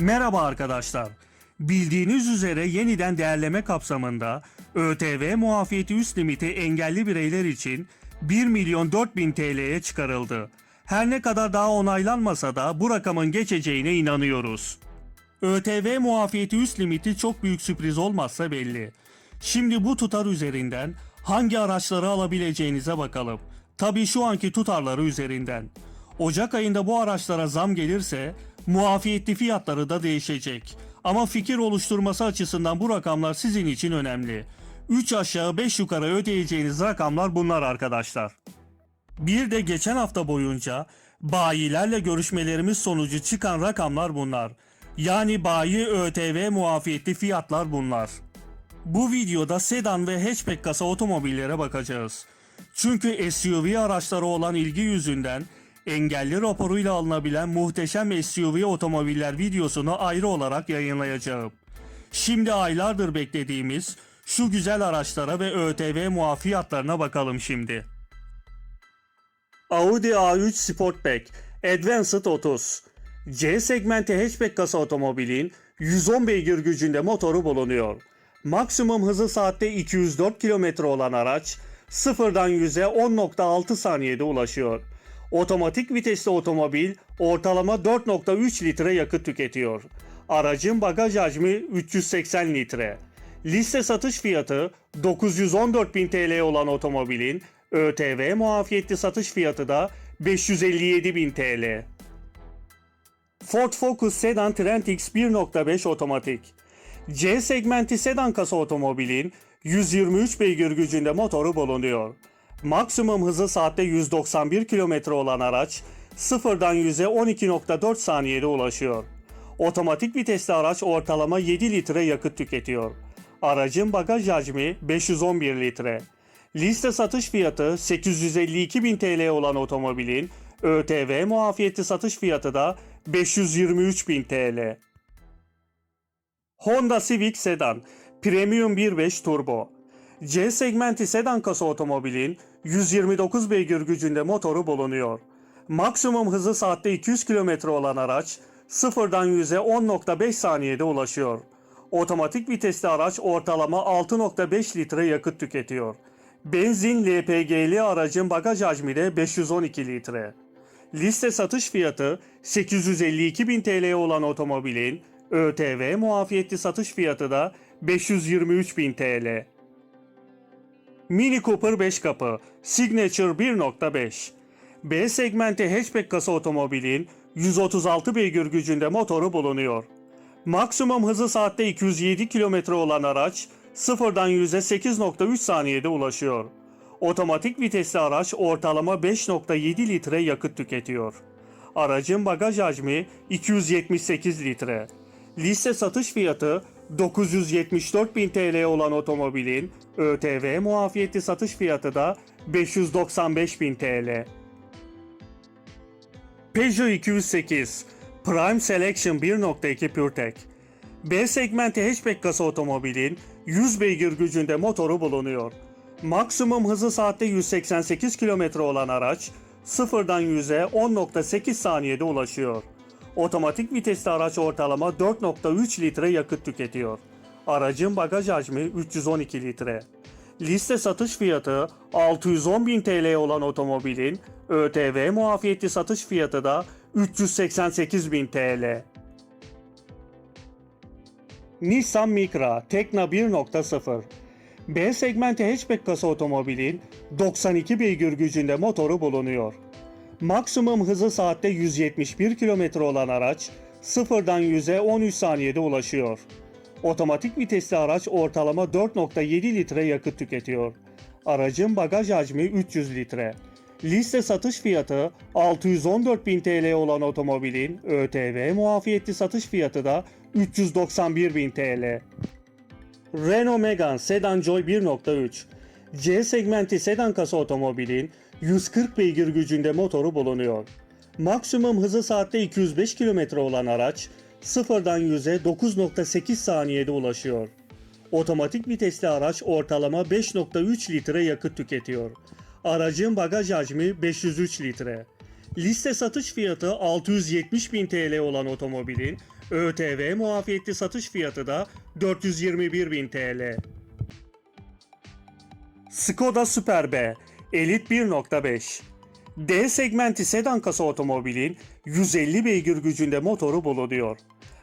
Merhaba arkadaşlar. Bildiğiniz üzere yeniden değerleme kapsamında ÖTV muafiyeti üst limiti engelli bireyler için 1 milyon 4 bin TL'ye çıkarıldı. Her ne kadar daha onaylanmasa da bu rakamın geçeceğine inanıyoruz. ÖTV muafiyeti üst limiti çok büyük sürpriz olmazsa belli. Şimdi bu tutar üzerinden hangi araçları alabileceğinize bakalım. Tabii şu anki tutarları üzerinden. Ocak ayında bu araçlara zam gelirse muafiyetli fiyatları da değişecek. Ama fikir oluşturması açısından bu rakamlar sizin için önemli. 3 aşağı 5 yukarı ödeyeceğiniz rakamlar bunlar arkadaşlar. Bir de geçen hafta boyunca bayilerle görüşmelerimiz sonucu çıkan rakamlar bunlar. Yani bayi ÖTV muafiyetli fiyatlar bunlar. Bu videoda sedan ve hatchback kasa otomobillere bakacağız. Çünkü SUV araçlara olan ilgi yüzünden engelli raporuyla alınabilen muhteşem SUV otomobiller videosunu ayrı olarak yayınlayacağım. Şimdi aylardır beklediğimiz şu güzel araçlara ve ÖTV muafiyatlarına bakalım şimdi. Audi A3 Sportback Advanced 30 C segmenti hatchback kasa otomobilin 110 beygir gücünde motoru bulunuyor. Maksimum hızı saatte 204 km olan araç sıfırdan 100'e 10.6 saniyede ulaşıyor. Otomatik vitesli otomobil ortalama 4.3 litre yakıt tüketiyor. Aracın bagaj hacmi 380 litre. Liste satış fiyatı 914.000 TL olan otomobilin ÖTV muafiyetli satış fiyatı da 557.000 TL. Ford Focus Sedan Trend X 1.5 otomatik. C segmenti sedan kasa otomobilin 123 beygir gücünde motoru bulunuyor. Maksimum hızı saatte 191 km olan araç sıfırdan 100'e 12.4 saniyede ulaşıyor. Otomatik vitesli araç ortalama 7 litre yakıt tüketiyor. Aracın bagaj hacmi 511 litre. Liste satış fiyatı 852 bin TL olan otomobilin ÖTV muafiyeti satış fiyatı da 523 bin TL. Honda Civic Sedan Premium 1.5 Turbo C segmenti sedan kasa otomobilin 129 beygir gücünde motoru bulunuyor. Maksimum hızı saatte 200 km olan araç sıfırdan 100'e 10.5 saniyede ulaşıyor. Otomatik vitesli araç ortalama 6.5 litre yakıt tüketiyor. Benzin LPG'li aracın bagaj hacmi de 512 litre. Liste satış fiyatı 852 bin TL olan otomobilin ÖTV muafiyetli satış fiyatı da 523 bin TL. Mini Cooper 5 kapı Signature 1.5 B segmenti hatchback kasa otomobilin 136 beygir gücünde motoru bulunuyor. Maksimum hızı saatte 207 km olan araç sıfırdan 100'e 8.3 saniyede ulaşıyor. Otomatik vitesli araç ortalama 5.7 litre yakıt tüketiyor. Aracın bagaj hacmi 278 litre. Liste satış fiyatı 974 bin TL olan otomobilin ÖTV muafiyeti satış fiyatı da 595 bin TL. Peugeot 208 Prime Selection 1.2 PureTech B segmenti hatchback kasa otomobilin 100 beygir gücünde motoru bulunuyor. Maksimum hızı saatte 188 km olan araç sıfırdan 100'e 10.8 saniyede ulaşıyor. Otomatik vitesli araç ortalama 4.3 litre yakıt tüketiyor. Aracın bagaj hacmi 312 litre. Liste satış fiyatı 610 bin TL olan otomobilin ÖTV muafiyetli satış fiyatı da 388 bin TL. Nissan Micra Tekna 1.0 B segmenti hatchback kasa otomobilin 92 beygir gücünde motoru bulunuyor. Maksimum hızı saatte 171 km olan araç sıfırdan 100'e 13 saniyede ulaşıyor. Otomatik vitesli araç ortalama 4.7 litre yakıt tüketiyor. Aracın bagaj hacmi 300 litre. Liste satış fiyatı 614 bin TL olan otomobilin ÖTV muafiyetli satış fiyatı da 391 bin TL. Renault Megane Sedan Joy 1.3 C segmenti sedan kasa otomobilin 140 beygir gücünde motoru bulunuyor. Maksimum hızı saatte 205 km olan araç sıfırdan 100'e 9.8 saniyede ulaşıyor. Otomatik vitesli araç ortalama 5.3 litre yakıt tüketiyor. Aracın bagaj hacmi 503 litre. Liste satış fiyatı 670 bin TL olan otomobilin ÖTV muafiyetli satış fiyatı da 421.000 TL. Skoda Super B Elit 1.5 D segmenti sedan kasa otomobilin 150 beygir gücünde motoru bulunuyor.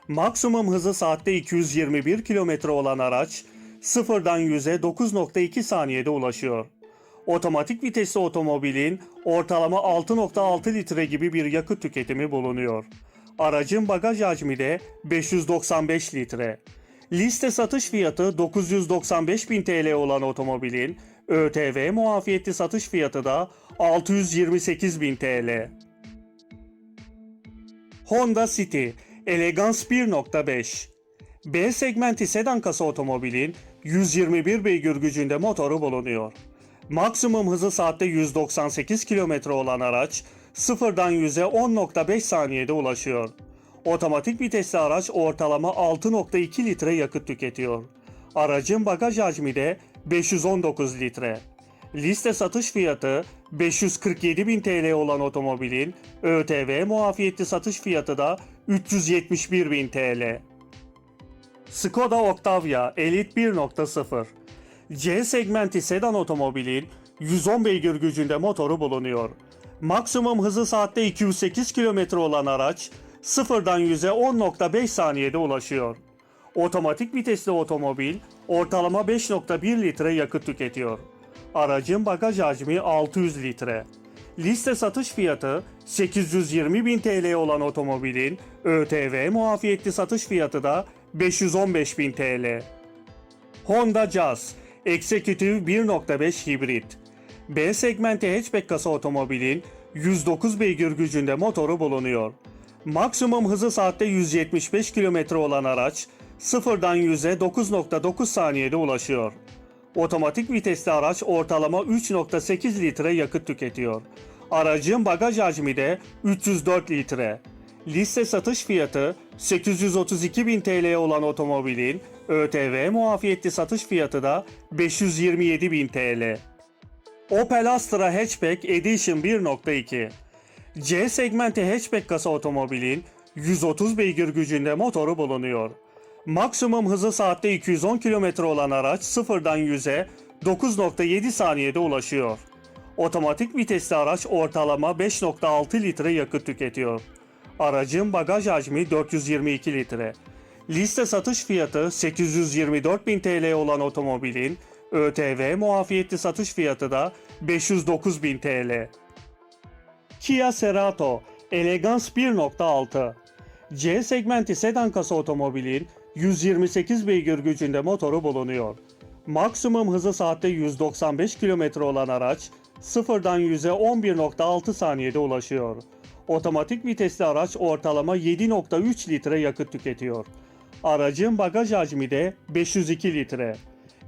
Maksimum hızı saatte 221 km olan araç sıfırdan 100'e 9.2 saniyede ulaşıyor. Otomatik vitesli otomobilin ortalama 6.6 litre gibi bir yakıt tüketimi bulunuyor. Aracın bagaj hacmi de 595 litre. Liste satış fiyatı 995 bin TL olan otomobilin ÖTV muafiyetli satış fiyatı da 628 bin TL. Honda City Elegance 1.5 B segmenti sedan kasa otomobilin 121 beygir gücünde motoru bulunuyor. Maksimum hızı saatte 198 km olan araç sıfırdan 100'e 10.5 saniyede ulaşıyor. Otomatik vitesli araç ortalama 6.2 litre yakıt tüketiyor. Aracın bagaj hacmi de 519 litre. Liste satış fiyatı 547 bin TL olan otomobilin ÖTV muafiyetli satış fiyatı da 371 bin TL. Skoda Octavia Elite 1.0 C segmenti sedan otomobilin 110 beygir gücünde motoru bulunuyor. Maksimum hızı saatte 208 km olan araç sıfırdan 100'e 10.5 saniyede ulaşıyor. Otomatik vitesli otomobil ortalama 5.1 litre yakıt tüketiyor. Aracın bagaj hacmi 600 litre. Liste satış fiyatı 820 bin TL olan otomobilin ÖTV muafiyetli satış fiyatı da 515 bin TL. Honda Jazz Executive 1.5 hibrit. B segmenti hatchback kasa otomobilin 109 beygir gücünde motoru bulunuyor. Maksimum hızı saatte 175 km olan araç sıfırdan 100'e 9.9 saniyede ulaşıyor. Otomatik vitesli araç ortalama 3.8 litre yakıt tüketiyor. Aracın bagaj hacmi de 304 litre. Liste satış fiyatı 832 bin TL olan otomobilin ÖTV muafiyetli satış fiyatı da 527 bin TL. Opel Astra Hatchback Edition 1.2 C segmenti hatchback kasa otomobilin 130 beygir gücünde motoru bulunuyor. Maksimum hızı saatte 210 km olan araç sıfırdan 100'e 9.7 saniyede ulaşıyor. Otomatik vitesli araç ortalama 5.6 litre yakıt tüketiyor. Aracın bagaj hacmi 422 litre. Liste satış fiyatı 824 bin TL olan otomobilin ÖTV muafiyetli satış fiyatı da 509 bin TL. Kia Cerato Elegance 1.6 C segmenti sedan kasa otomobilin 128 beygir gücünde motoru bulunuyor. Maksimum hızı saatte 195 km olan araç sıfırdan 100'e 11.6 saniyede ulaşıyor. Otomatik vitesli araç ortalama 7.3 litre yakıt tüketiyor. Aracın bagaj hacmi de 502 litre.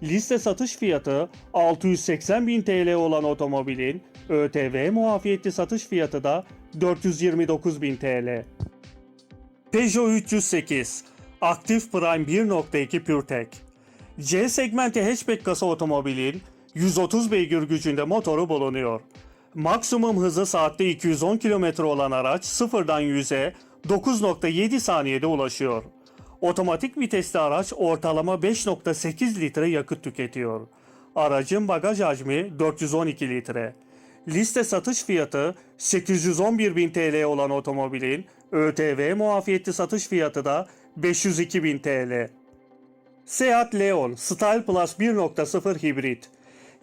Liste satış fiyatı 680 bin TL olan otomobilin ÖTV muafiyetli satış fiyatı da 429 bin TL. Peugeot 308 Active Prime 1.2 PureTech C segmenti hatchback kasa otomobilin 130 beygir gücünde motoru bulunuyor. Maksimum hızı saatte 210 km olan araç sıfırdan 100'e 9.7 saniyede ulaşıyor. Otomatik vitesli araç ortalama 5.8 litre yakıt tüketiyor. Aracın bagaj hacmi 412 litre. Liste satış fiyatı 811 bin TL olan otomobilin ÖTV muafiyetli satış fiyatı da 502 bin TL. Seat Leon Style Plus 1.0 hibrit.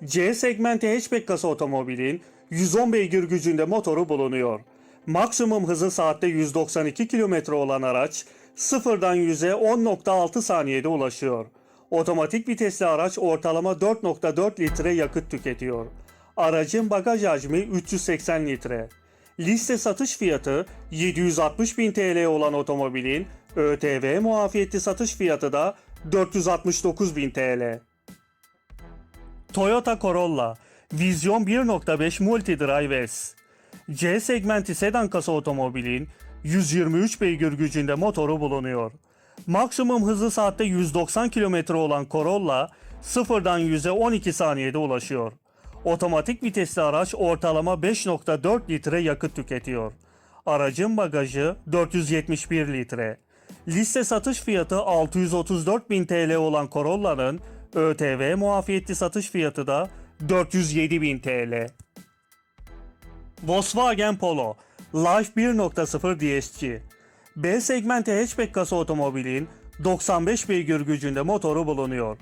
C segmenti hatchback kasa otomobilin 110 beygir gücünde motoru bulunuyor. Maksimum hızı saatte 192 km olan araç sıfırdan 100'e 10.6 saniyede ulaşıyor. Otomatik vitesli araç ortalama 4.4 litre yakıt tüketiyor. Aracın bagaj hacmi 380 litre. Liste satış fiyatı 760 bin TL olan otomobilin ÖTV muafiyetli satış fiyatı da 469 bin TL. Toyota Corolla Vision 1.5 Multidrive S C segmenti sedan kasa otomobilin 123 beygir gücünde motoru bulunuyor. Maksimum hızı saatte 190 km olan Corolla sıfırdan 100'e 12 saniyede ulaşıyor. Otomatik vitesli araç ortalama 5.4 litre yakıt tüketiyor. Aracın bagajı 471 litre. Liste satış fiyatı 634.000 TL olan Corolla'nın ÖTV muafiyetli satış fiyatı da 407.000 TL. Volkswagen Polo Life 1.0 DSG B segmenti hatchback kasa otomobilin 95 beygir gücünde motoru bulunuyor.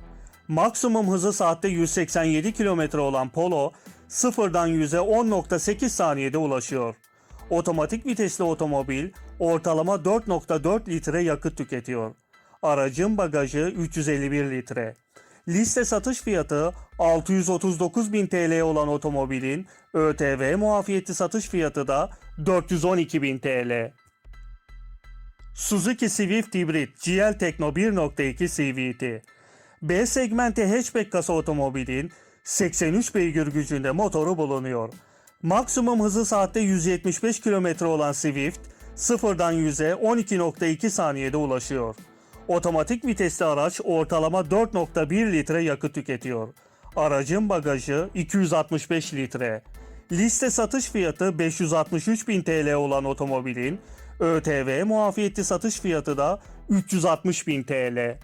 Maksimum hızı saatte 187 km olan Polo, sıfırdan 100'e 10.8 saniyede ulaşıyor. Otomatik vitesli otomobil ortalama 4.4 litre yakıt tüketiyor. Aracın bagajı 351 litre. Liste satış fiyatı 639.000 TL olan otomobilin ÖTV muafiyetli satış fiyatı da 412.000 TL. Suzuki Swift Hybrid GL Tekno 1.2 CVT B segmenti hatchback kasa otomobilin 83 beygir gücünde motoru bulunuyor. Maksimum hızı saatte 175 km olan Swift, sıfırdan 100'e 12.2 saniyede ulaşıyor. Otomatik vitesli araç ortalama 4.1 litre yakıt tüketiyor. Aracın bagajı 265 litre. Liste satış fiyatı 563 bin TL olan otomobilin ÖTV muafiyetli satış fiyatı da 360 bin TL.